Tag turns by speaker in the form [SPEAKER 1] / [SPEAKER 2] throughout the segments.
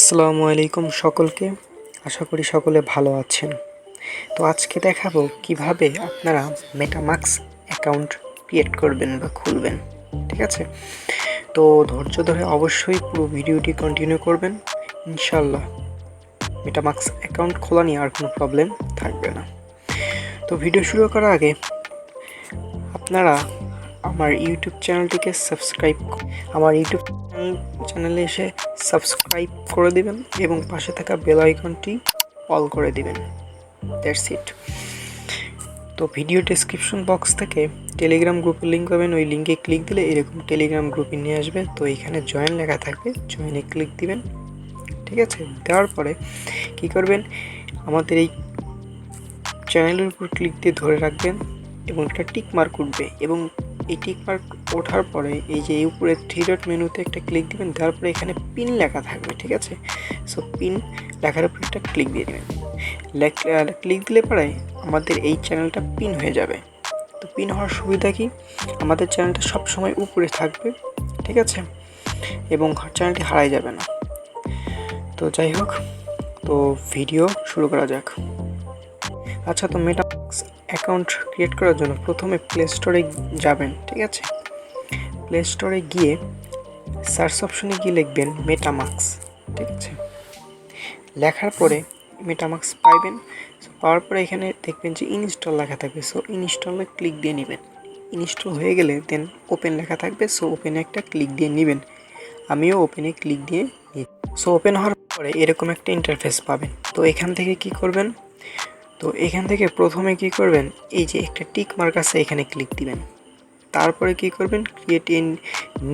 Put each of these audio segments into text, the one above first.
[SPEAKER 1] আসসালামু আলাইকুম সকলকে। আশা করি সকলে ভালো আছেন। তো আজকে দেখাবো কীভাবে আপনারা মেটামাক্স অ্যাকাউন্ট ক্রিয়েট করবেন বা খুলবেন, ঠিক আছে? তো ধৈর্য ধরে অবশ্যই পুরো ভিডিওটি কন্টিনিউ করবেন। ইনশাল্লাহ মেটামাক্স অ্যাকাউন্ট খোলা নিয়ে আর কোনো প্রবলেম থাকবে না। তো ভিডিও শুরু করার আগে আপনারা আমার ইউটিউব চ্যানেলটিকে সাবস্ক্রাইব আমার ইউটিউব চ্যানেলে এসে সাবস্ক্রাইব করে দিবেন এবং পাশে থাকা বেল আইকনটি অল করে দিবেন। দ্যাটস ইট তো ভিডিও ডেসক্রিপশন বক্স থেকে টেলিগ্রাম গ্রুপের লিঙ্ক পাবেন। ওই লিঙ্কে ক্লিক দিলে এরকম টেলিগ্রাম গ্রুপে নিয়ে আসবে। তো এখানে জয়েন লেখা থাকবে। জয়েনে ক্লিক দিবেন। ঠিক আছে? দেওয়ার পরে কি করবেন? আমাদের এই চ্যানেলের উপর ক্লিক দিয়ে ধরে রাখবেন এবং একটা টিক মার্ক উঠবে এবং এই টিক ওঠার পরে এই যে উপরে থ্রি ডট মেনুতে একটা ক্লিক দিবেন, দেওয়ার পরে এখানে পিন লেখা থাকবে, ঠিক আছে? সো পিন লেখার উপর একটা ক্লিক দিয়ে দেবেন। ক্লিক দিলে পরে আমাদের এই চ্যানেলটা পিন হয়ে যাবে। তো পিন হওয়ার সুবিধা কি? আমাদের চ্যানেলটা সবসময় উপরে থাকবে, ঠিক আছে? এবং চ্যানেলটি হারাই যাবে না। তো যাই হোক, তো ভিডিও শুরু করা যাক। আচ্ছা তো মেটামাক্স অ্যাকাউন্ট ক্রিয়েট করার জন্য প্রথমে প্লে স্টোরে যাবেন, ঠিক আছে? প্লে স্টোরে গিয়ে সার্চ অপশনে গিয়ে লিখবেন মেটামাক্স ঠিক আছে? লেখার পরে মেটামাক্স পাইবেন সো পাওয়ার পরে এখানে দেখবেন যে ইনস্টল লেখা থাকবে সো ইনস্টলে ক্লিক দিয়ে নেবেন। ইনস্টল হয়ে গেলে দেন ওপেন লেখা থাকবে সো ওপেনে একটা ক্লিক দিয়ে নেবেন। আমিও ওপেনে ক্লিক দিয়ে নিই। সো ওপেন হওয়ার পরে এরকম একটা ইন্টারফেস পাবেন। তো এখান থেকে কি করবেন? তো এখান থেকে প্রথমে কি করবেন? এই যে একটা টিক মার্ক আছে, এখানে ক্লিক দিবেন। তারপরে কি করবেন? ক্রিয়েট ইন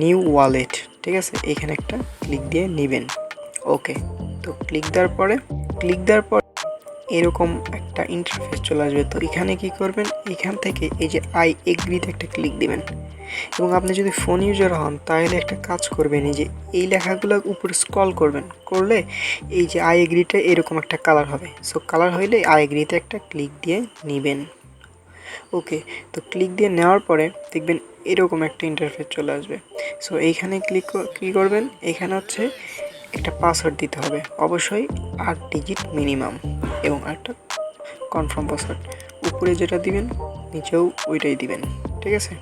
[SPEAKER 1] নিউ ওয়ালেট ঠিক আছে? এখানে একটা ক্লিক দিয়ে নেবেন। ওকে তো ক্লিক দেওয়ার পরে ক্লিক দেওয়ার পর এরকম একটা ইন্টারফেস চলে আসবে। তো এখানে কি করবেন? এখান থেকে এই যে আই এগ্রিতে একটা ক্লিক দিবেন। এবং আপনি যদি ফোন ইউজার হন, তাহলে একটা কাজ করবেন, এই যে এই লেখাগুলো উপরে স্ক্রল করবেন। করলে এই যে আই এগ্রিটা এরকম একটা কালার হবে। সো কালার হইলে আই এগ্রিতে একটা ক্লিক দিয়ে নেবেন। ওকে তো ক্লিক দিয়ে নেওয়ার পরে দেখবেন এরকম একটা ইন্টারফেস চলে আসবে। সো এইখানে ক্লিক কী করবেন? এখানে হচ্ছে একটা পাসওয়ার্ড দিতে হবে। অবশ্যই আট ডিজিট মিনিমাম এবং একটা কনফার্ম পাসওয়ার্ড উপরে যেটা দিবেন, নিচেও ওইটাই দিবেন। ঠিক আছে?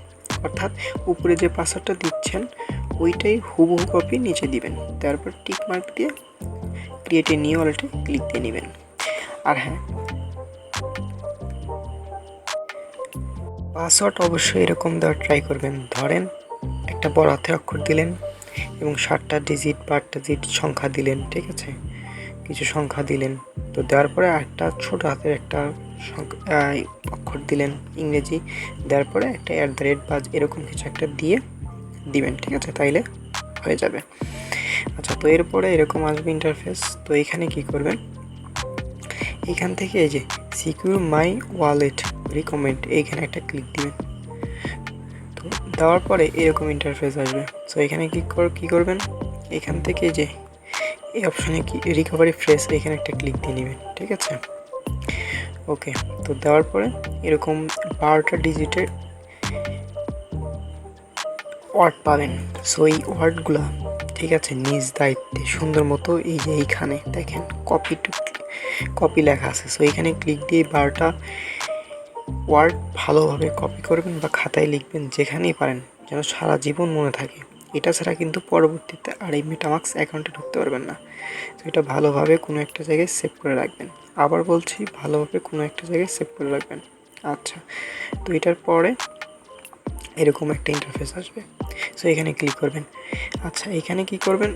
[SPEAKER 1] অর্থাৎ উপরে যে পাসওয়ার্ডটা দিচ্ছেন, ওইটাই হুবহু কপি নিচে দিবেন। তারপর টিক মার্ক দিয়ে ক্রিয়েট এ নিউ ওয়ালেটে ক্লিক দিয়ে নেবেন। আর হ্যাঁ পাসওয়ার্ড অবশ্যই এরকম দেওয়ার ট্রাই করবেন। ধরেন একটা বড় হাতের অক্ষর দিলেন এবং ষাটটা ডিজিট বা আটটা ডিজিট সংখ্যা দিলেন, ঠিক আছে? কিছু সংখ্যা দিলেন। তো দেওয়ার পরে একটা ছোট হাতের একটা অক্ষর দিলেন ইংরেজি। দেওয়ার পরে একটা অ্যাট দ্য রেট বা এরকম কিছু একটা দিয়ে দিবেন, ঠিক আছে? তাইলে হয়ে যাবে। আচ্ছা তো এরপরে এরকম আসবে ইন্টারফেস তো এখানে কি করবেন? এখান থেকে এই যে সিকিউর মাই ওয়ালেট রিকমেন্ড এইখানে একটা ক্লিক দিবেন। তো দেওয়ার পরে এরকম ইন্টারফেস আসবে। সো এখানে কি কর কী করবেন? এখান থেকে যে এই অপশানে কি রিকভারি ফ্রেশ এখানে একটা ক্লিক দিয়ে নেবেন, ঠিক আছে? ওকে তো দেওয়ার পরে এরকম বারোটা ডিজিটের ওয়ার্ড পাবেন। সো এই ওয়ার্ডগুলো ঠিক আছে, নিজ দায়িত্বে, সুন্দর মতো এই যে এইখানে, দেখেন কপি টু কপি লেখা আছে। সো এখানে ক্লিক দিয়ে বারোটা ওয়ার্ড ভালোভাবে কপি করবেন বা খাতায় লিখবেন যেখানেই পারেন, যেন সারা জীবন মনে থাকে। এটা ছাড়া কিন্তু পরবর্তীতে আর এই মেটামাক্স অ্যাকাউন্টে ঢুকতে পারবেন না। তো এটা ভালোভাবে কোনো একটা জায়গায় সেভ করে রাখবেন। আবার বলছি, ভালোভাবে কোনো একটা জায়গায় সেভ করে রাখবেন। আচ্ছা তো এটার পরে এরকম একটা ইন্টারফেস আসবে। সো এখানে ক্লিক করবেন। আচ্ছা এখানে কি করবেন?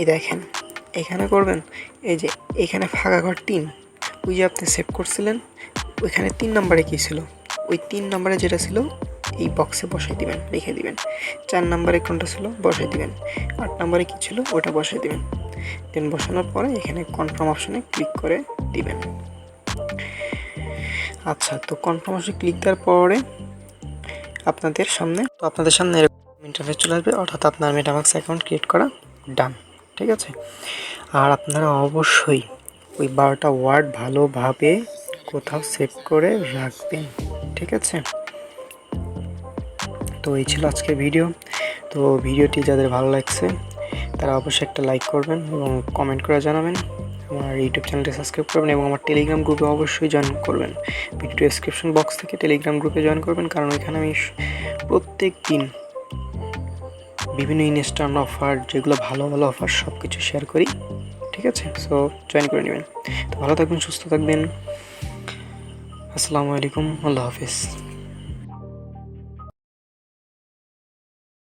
[SPEAKER 1] এই দেখেন, এখানে করবেন, এই যে এখানে ফাঁকা ঘর তিন, ওই যে আপনি সেভ করছিলেন, ওইখানে তিন নম্বরে কী ছিল? ওই তিন নম্বরে যেটা ছিল এই বক্সে বসাই দিবেন, রেখে দিবেন। চার নম্বরে কোনটা ছিল, বসাই দিবেন। আট নম্বরে কী ছিল, ওটা বসাই দিবেন। দেন বসানোর পরে এখানে কনফার্ম অপশনে ক্লিক করে দিবেন। আচ্ছা তো কনফার্ম অপশনে ক্লিক দেওয়ার পরে আপনাদের সামনে, তো আপনাদের সামনে ইন্টারফেস চলে আসবে, অর্থাৎ আপনার মেটামাক্স অ্যাকাউন্ট ক্রিয়েট করা ডান ঠিক আছে? আর আপনারা অবশ্যই ওই বারোটা ওয়ার্ড ভালোভাবে কোথাও সেভ করে রাখবেন, ঠিক আছে? তো এই ছিল আজকের ভিডিও। তো ভিডিওটি যাদের ভালো লাগছে, তারা অবশ্যই একটা লাইক করবেন এবং কমেন্ট করে জানাবেন। আমার ইউটিউব চ্যানেলটি সাবস্ক্রাইব করবেন এবং আমার টেলিগ্রাম গ্রুপে অবশ্যই জয়েন করবেন। ভিডিও ডেসক্রিপশন বক্স থেকে টেলিগ্রাম গ্রুপে জয়েন করবেন, কারণ এখানে আমি প্রত্যেক দিন বিভিন্ন ইনস্ট্যান্ট অফার যেগুলো ভালো ভালো অফার সব কিছু শেয়ার করি, ঠিক আছে? সো জয়েন করে নেবেন। তো ভালো থাকবেন, সুস্থ থাকবেন। আসসালামু আলাইকুম, আল্লাহ হাফিজ।